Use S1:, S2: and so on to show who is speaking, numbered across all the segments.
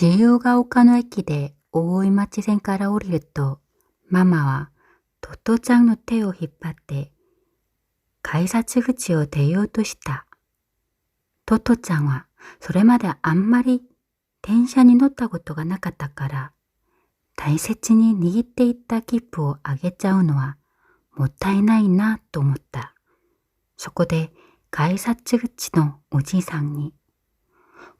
S1: 自由が丘の駅で大井町線から降りると、ママはトトちゃんの手を引っ張って、改札口を出ようとした。トトちゃんはそれまであんまり電車に乗ったことがなかったから、大切に握っていった切符をあげちゃうのはもったいないなと思った。そこで改札口のおじいさんに、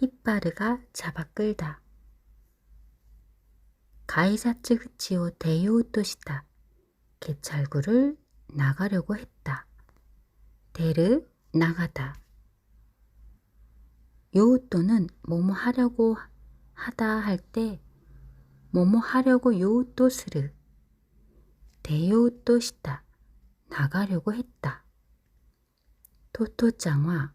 S1: 히파르가 잡아 끌다. 가이사츠 흐치오 데요또 시다 개찰구를 나가려고 했다. 데르 나가다. 요또는 뭐뭐 하려고 하다 할 때 뭐뭐 하려고 요또 스르 대요또 시다 나가려고 했다. 토토짱は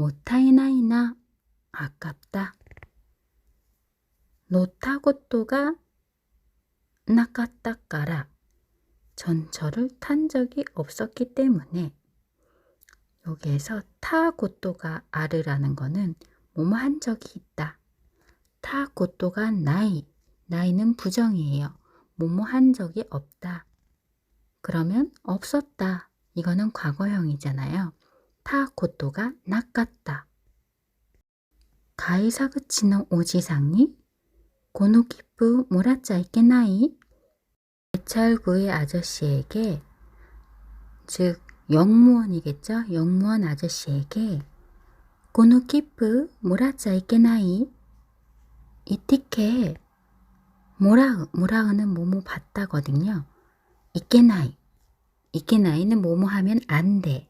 S1: 모타이나이나 아깝다. 놓다고또가 나갔다까라 전철을 탄 적이 없었기 때문에 여기에서 타고또가 아르라는 거는 뭐뭐 한 적이 있다. 타고또가 나이, 나이는 부정이에요. 뭐뭐 한 적이 없다. 그러면 없었다. 이거는 과거형이잖아요. 타고또가 낚았다. 가이사그치노 오지상이 고노키프 모라짜 있겠나이? 개찰구의 아저씨에게 즉 영무원이겠죠? 영무원 아저씨에게 고노 키프 모라짜 있겠나이? 이 티켓 모라으, 모라으는 뭐뭐 받다거든요. 있겠나이. 있겠나이는 뭐뭐 하면 안 돼.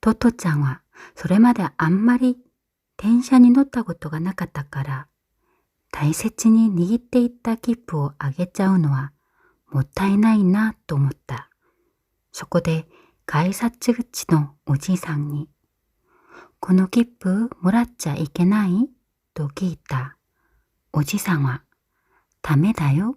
S1: トトちゃんはそれまであんまり電車に乗ったことがなかったから、大切に握っていった切符をあげちゃうのはもったいないなと思った。そこで改札口のおじいさんに、この切符もらっちゃいけない？と聞いた。おじさんは、ダメだよ。